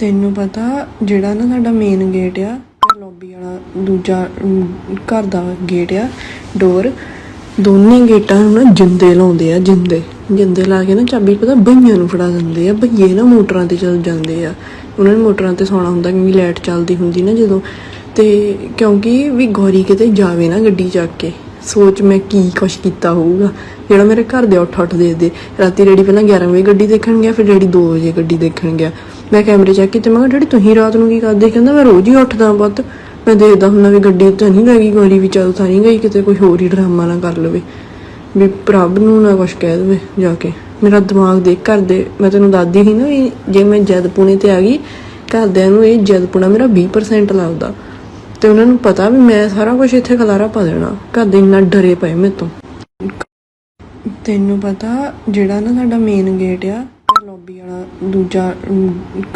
ਤੈਨੂੰ ਪਤਾ ਜਿਹੜਾ ਨਾ ਸਾਡਾ ਮੇਨ ਗੇਟ ਆ ਲੌਬੀ ਵਾਲਾ ਦੂਜਾ ਘਰ ਦਾ ਗੇਟ ਆ ਡੋਰ ਦੋਨੇ ਗੇਟਾਂ ਨੂੰ ਨਾ ਜਿੰਦੇ ਲਾਉਂਦੇ ਆ, ਜਿੰਦੇ। ਜਿੰਦੇ ਲਾ ਕੇ ਨਾ ਚਾਬੀ ਪਤਾ ਬਈਆਂ ਨੂੰ ਫੜਾ ਦਿੰਦੇ ਆ, ਬਈਏ ਨਾ ਮੋਟਰਾਂ ਤੇ ਚੱਲ ਜਾਂਦੇ ਆ। ਉਹਨਾਂ ਨੇ ਮੋਟਰਾਂ ਤੇ ਸੌਣਾ ਹੁੰਦਾ ਕਿਉਂਕਿ ਲਾਈਟ ਚੱਲਦੀ ਹੁੰਦੀ ਨਾ ਜਦੋਂ। ਤੇ ਕਿਉਂਕਿ ਵੀ ਗੌਰੀ ਕਿਤੇ ਜਾਵੇ ਨਾ ਗੱਡੀ ਚੱਕ ਕੇ, ਸੋਚ ਮੈਂ ਕੀ ਕੁਛ ਕੀਤਾ ਹੋਊਗਾ। ਜਿਹੜਾ ਮੇਰੇ ਘਰ ਦੇ ਉੱਠ ਉੱਠ ਦੇ ਦੇ ਰਾਤੀ ਡੈਡੀ ਪਹਿਲਾਂ 11 ਵਜੇ ਗੱਡੀ ਦੇਖਣ ਗਿਆ, ਫਿਰ ਡੈਡੀ 2 ਵਜੇ ਗੱਡੀ ਦੇਖਣ ਗਿਆ। ਮੈਂ ਕੈਮਰੇ ਚੈੱਕ ਕੀਤੇ, ਮੈਂ ਕਿਹਾ, ਡੈਡੀ, ਤੁਸੀਂ ਰਾਤ ਨੂੰ ਕੀ ਕਰਦੇ ਕਹਿੰਦਾ, ਮੈਂ ਰੋਜ਼ ਹੀ ਉੱਠਦਾ ਪੁੱਤ। ਮੈਂ ਦੇਖਦਾ ਹੁੰਦਾ ਵੀ ਗੱਡੀ ਤਾਂ ਨਹੀਂ ਲੱਗੀ ਗੋਲੀ ਵੀ ਚੱਲ ਤਾਂ ਨਹੀਂ ਗਈ, ਕਿਤੇ ਕੋਈ ਹੋਰ ਹੀ ਡਰਾਮਾ ਨਾ ਕਰ ਲਵੇ। ਵੀ ਪ੍ਰਭ ਨੂੰ ਨਾ ਕੁਛ ਕਹਿ ਦੇਵੇ ਜਾ ਕੇ। ਮੇਰਾ ਦਿਮਾਗ ਦੇਖ ਕਰਦੇ ਮੈਂ ਤੈਨੂੰ ਦੱਸਦੀ ਸੀ ਨਾ ਵੀ ਜੇ ਮੈਂ ਜਦ ਪੁਣੇ ਤੇ ਆ ਗਈ, ਘਰਦਿਆਂ ਨੂੰ ਇਹ ਜਦ ਪੁਣਾ ਮੇਰਾ 20% ਲੱਗਦਾ। ਤੇ ਉਹਨਾਂ ਨੂੰ ਪਤਾ ਵੀ ਮੈਂ ਸਾਰਾ ਕੁਝ ਇੱਥੇ ਖਲਾਰਾ ਪਾ ਦੇਣਾ। ਘਰ ਦੇ ਇੰਨਾ ਡਰੇ ਪਏ ਮੇਰੇ ਤੋਂ। ਤੈਨੂੰ ਪਤਾ ਜਿਹੜਾ ਨਾ ਸਾਡਾ ਮੇਨ ਗੇਟ ਆ ਲੌਬੀ ਵਾਲਾ ਦੂਜਾ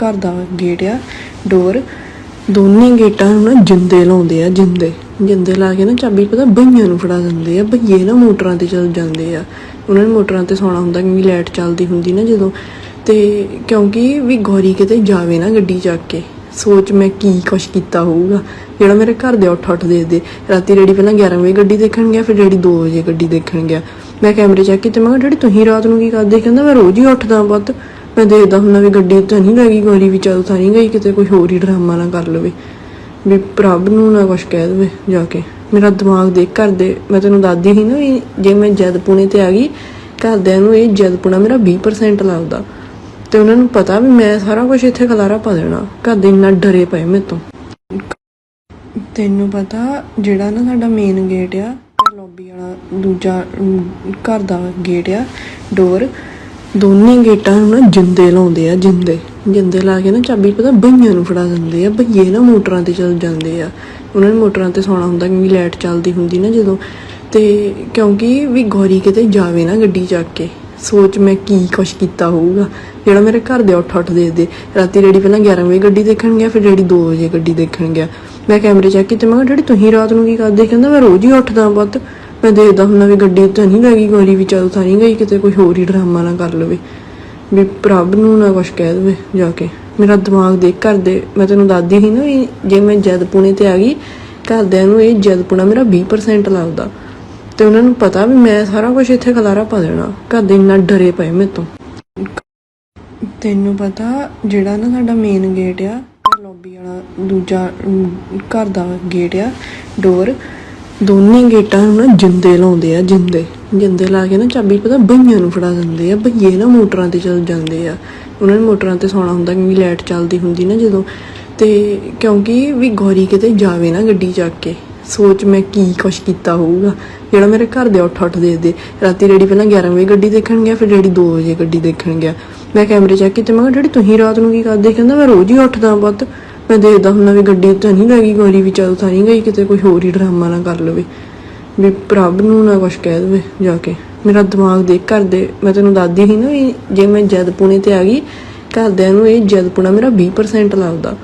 ਘਰ ਦਾ ਗੇਟ ਆ ਡੋਰ ਦੋਨੇ ਗੇਟਾਂ ਨੂੰ ਨਾ ਜਿੰਦੇ ਲਾਉਂਦੇ ਆ, ਜਿੰਦੇ। ਜਿੰਦੇ ਲਾ ਕੇ ਨਾ ਚਾਬੀ, ਪਤਾ ਬਈਆਂ ਨੂੰ ਫੜਾ ਦਿੰਦੇ ਆ। ਬਈਏ ਨਾ ਮੋਟਰਾਂ ਤੇ ਚੱਲ ਜਾਂਦੇ ਆ। ਉਹਨਾਂ ਨੇ ਮੋਟਰਾਂ ਤੇ ਸੌਣਾ ਹੁੰਦਾ ਕਿਉਂਕਿ ਲਾਈਟ ਚੱਲਦੀ ਹੁੰਦੀ ਨਾ ਜਦੋਂ। ਤੇ ਕਿਉਂਕਿ ਵੀ ਗੌਰੀ ਕਿਤੇ ਜਾਵੇ ਨਾ ਗੱਡੀ ਚੱਕ ਕੇ, ਸੋਚ ਮੈਂ ਕੀ ਕੁਛ ਕੀਤਾ ਹੋਊਗਾ। ਜਿਹੜਾ ਮੇਰੇ ਘਰ ਦੇ ਉੱਠ ਉੱਠ ਦੇਖਦੇ ਰਾਤੀ ਡੈਡੀ ਪਹਿਲਾਂ 11 ਵਜੇ ਗੱਡੀ ਦੇਖਣ ਗਿਆ, ਫਿਰ ਡੈਡੀ 2 ਵਜੇ ਗੱਡੀ ਦੇਖਣ ਗਿਆ। ਮੈਂ ਕੈਮਰੇ ਚੈੱਕ ਕੀਤੇ ਮੈਂ ਕਿਹਾ, ਡੈਡੀ, ਤੁਸੀਂ ਰਾਤ ਨੂੰ ਕੀ ਕਰਦੇ? ਕਹਿੰਦਾ, ਮੈਂ ਰੋਜ਼ ਹੀ ਉੱਠਦਾ ਪੁੱਤ। ਮੈਂ ਦੇਖਦਾ ਹੁੰਦਾ ਵੀ ਗੱਡੀ ਤਾਂ ਨਹੀਂ ਲੱਗੀ ਗੋਲੀ ਵੀ ਚੱਲ ਤਾਂ ਨਹੀਂ ਗਈ, ਕਿਤੇ ਕੋਈ ਹੋਰ ਹੀ ਡਰਾਮਾ ਨਾ ਕਰ ਲਵੇ। ਵੀ ਪ੍ਰਭ ਨੂੰ ਨਾ ਕੁਛ ਕਹਿ ਦੇਵੇ ਜਾ ਕੇ। ਮੇਰਾ ਦਿਮਾਗ ਦੇਖ ਕਰਦੇ ਮੈਂ ਤੈਨੂੰ ਦੱਸਦੀ ਸੀ ਨਾ ਵੀ ਜੇ ਮੈਂ ਜਦ ਪੁਣੇ ਤੇ ਆ ਗਈ, ਘਰਦਿਆਂ ਨੂੰ ਇਹ ਜਦ ਪੁਣਾ ਮੇਰਾ 20% ਲੱਗਦਾ। ਤੇ ਉਹਨਾਂ ਨੂੰ ਪਤਾ ਵੀ ਮੈਂ ਸਾਰਾ ਕੁਝ ਇੱਥੇ ਖਲਾਰਾ ਪਾ ਦੇਣਾ। ਘਰ ਦੇ ਇੰਨਾ ਡਰੇ ਪਏ ਮੇਰੇ ਤੋਂ। ਤੈਨੂੰ ਪਤਾ ਜਿਹੜਾ ਨਾ ਸਾਡਾ ਮੇਨ ਗੇਟ ਆ ਲੌਬੀ ਵਾਲਾ ਦੂਜਾ ਘਰ ਦਾ ਗੇਟ ਆ ਡੋਰ ਦੋਨੇ ਗੇਟਾਂ ਨੂੰ ਨਾ ਜਿੰਦੇ ਲਾਉਂਦੇ ਆ, ਜਿੰਦੇ। ਜਿੰਦੇ ਲਾ ਕੇ ਨਾ ਚਾਬੀ ਪਤਾ ਬਈਆਂ ਨੂੰ ਫੜਾ ਦਿੰਦੇ ਆ, ਬਈਏ ਨਾ ਮੋਟਰਾਂ ਤੇ ਚੱਲ ਜਾਂਦੇ ਆ। ਉਹਨਾਂ ਨੇ ਮੋਟਰਾਂ ਤੇ ਸੌਣਾ ਹੁੰਦਾ ਕਿਉਂਕਿ ਲਾਈਟ ਚੱਲਦੀ ਹੁੰਦੀ ਨਾ ਜਦੋਂ। ਤੇ ਕਿਉਂਕਿ ਵੀ ਗੌਰੀ ਕਿਤੇ ਜਾਵੇ ਨਾ ਗੱਡੀ ਚੱਕ ਕੇ, ਸੋਚ ਮੈਂ ਕੀ ਕੁਛ ਕੀਤਾ ਹੋਊਗਾ। ਜਿਹੜਾ ਮੇਰੇ ਘਰ ਦੇ ਉੱਠ ਉੱਠ ਦੇ ਦੇ। ਰਾਤੀ ਡੈਡੀ ਪਹਿਲਾਂ 11 ਵਜੇ ਗੱਡੀ ਦੇਖਣ ਗਿਆ, ਫਿਰ ਡੈਡੀ 2 ਵਜੇ ਗੱਡੀ ਦੇਖਣ ਗਿਆ। ਮੈਂ ਕੈਮਰੇ ਚੈੱਕ ਕੀਤੇ ਮੈਂ ਕਿਹਾ, ਡੈਡੀ, ਤੁਸੀਂ ਰਾਤ ਨੂੰ ਕੀ ਕਰਦੇ? ਕਹਿੰਦਾ, ਮੈਂ ਰੋਜ਼ ਹੀ ਉੱਠਦਾ ਪੁੱਤ ਮੈਂ ਦੇਖਦਾ ਹੁੰਦਾ ਵੀ ਗੱਡੀ ਤਾਂ ਨਹੀਂ ਲੱਗੀ ਗੋਲੀ ਵੀ ਚੱਲ ਤਾਂ ਨਹੀਂ ਗਈ, ਕਿਤੇ ਕੋਈ ਹੋਰ ਹੀ ਡਰਾਮਾ ਨਾ ਕਰ ਲਵੇ। ਵੀ ਪ੍ਰਭ ਨੂੰ ਨਾ ਕੁਛ ਕਹਿ ਦੇਵੇ ਜਾ ਕੇ। ਮੇਰਾ ਦਿਮਾਗ ਦੇਖ ਕਰਦੇ ਮੈਂ ਤੈਨੂੰ ਦੱਸਦੀ ਸੀ ਨਾ ਵੀ ਜੇ ਮੈਂ ਜਦ ਪੁਣੇ ਤੇ ਆ ਗਈ, ਘਰਦਿਆਂ ਨੂੰ ਇਹ ਜਦ ਪੁਣਾ ਮੇਰਾ 20% ਲੱਗਦਾ। ਤੇ ਉਹਨਾਂ ਨੂੰ ਪਤਾ ਵੀ ਮੈਂ ਸਾਰਾ ਕੁਝ ਇੱਥੇ ਖਲਾਰਾ ਪਾ ਦੇਣਾ। ਘਰ ਦੇ ਇੰਨਾ ਡਰੇ ਪਏ ਮੇਰੇ ਤੋਂ। ਤੈਨੂੰ ਪਤਾ ਜਿਹੜਾ ਨਾ ਸਾਡਾ ਮੇਨ ਗੇਟ ਆ ਲੌਬੀ ਵਾਲਾ ਦੂਜਾ ਘਰ ਦਾ ਗੇਟ ਆ ਡੋਰ ਦੋਨੇ ਗੇਟਾਂ ਨੂੰ ਨਾ ਜਿੰਦੇ ਲਾਉਂਦੇ ਆ, ਜਿੰਦੇ। ਜਿੰਦੇ ਲਾ ਕੇ ਨਾ ਚਾਬੀ ਪਤਾ ਬਈਆਂ ਨੂੰ ਫੜਾ ਦਿੰਦੇ ਆ। ਬਈਏ ਨਾ ਮੋਟਰਾਂ ਤੇ ਚੱਲ ਜਾਂਦੇ ਆ। ਉਹਨਾਂ ਨੇ ਮੋਟਰਾਂ ਤੇ ਸੌਣਾ ਹੁੰਦਾ ਕਿਉਂਕਿ ਲਾਈਟ ਚੱਲਦੀ ਹੁੰਦੀ ਨਾ ਜਦੋਂ। ਤੇ ਕਿਉਂਕਿ ਵੀ ਗੌਰੀ ਕਿਤੇ ਜਾਵੇ ਨਾ ਗੱਡੀ ਚੱਕ ਕੇ, ਸੋਚ ਮੈਂ ਕੀ ਕੁਛ ਕੀਤਾ ਹੋਊਗਾ। ਜਿਹੜਾ ਮੇਰੇ ਘਰ ਦੇ ਉੱਠ ਉੱਠ ਦੇ ਦੇ। ਰਾਤੀ ਡੈਡੀ ਪਹਿਲਾਂ 11 ਵਜੇ ਗੱਡੀ ਦੇਖਣ ਗਿਆ, ਫਿਰ ਡੈਡੀ 2 ਵਜੇ ਗੱਡੀ ਦੇਖਣ ਗਿਆ। ਮੈਂ ਕੈਮਰੇ ਚੈੱਕ ਕੀਤੇ ਮੈਂ ਕਿਹਾ, ਡੈਡੀ, ਤੁਸੀਂ ਰਾਤ ਨੂੰ ਕੀ ਕਰਦੇ? ਕਹਿੰਦਾ, ਮੈਂ ਰੋਜ਼ ਹੀ ਉੱਠਦਾ ਪੁੱਤ। ਮੈਂ ਦੇਖਦਾ ਹੁੰਦਾ ਵੀ ਗੱਡੀ ਤਾਂ ਨਹੀਂ ਲੱਗੀ ਗੋਲੀ ਵੀ ਚੱਲ ਤਾਂ ਨਹੀਂ ਗਈ, ਕਿਤੇ ਕੋਈ ਹੋਰ ਹੀ ਡਰਾਮਾ ਨਾ ਕਰ ਲਵੇ। ਵੀ ਪ੍ਰਭ ਨੂੰ ਨਾ ਕੁਛ ਕਹਿ ਦੇਵੇ ਜਾ ਕੇ। ਮੇਰਾ ਦਿਮਾਗ ਦੇਖ ਕਰਦੇ, ਮੈਂ ਤੈਨੂੰ ਦੱਸਦੀ ਸੀ ਨਾ ਵੀ ਜੇ ਮੈਂ ਜਦ ਪੁਣੇ ਤੇ ਆ ਗਈ, ਘਰਦਿਆਂ ਨੂੰ ਇਹ ਜਦ ਪੁਣਾ ਮੇਰਾ 20% ਲੱਗਦਾ।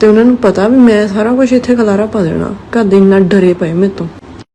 ਤੇ ਉਹਨਾਂ ਨੂੰ ਪਤਾ ਵੀ ਮੈਂ ਸਾਰਾ ਕੁਝ ਇੱਥੇ ਖਲਾਰਾ ਪਾ ਦੇਣਾ। ਘਰ ਦੇ ਇੰਨਾ ਡਰੇ ਪਏ ਮੇਰੇ ਤੋਂ।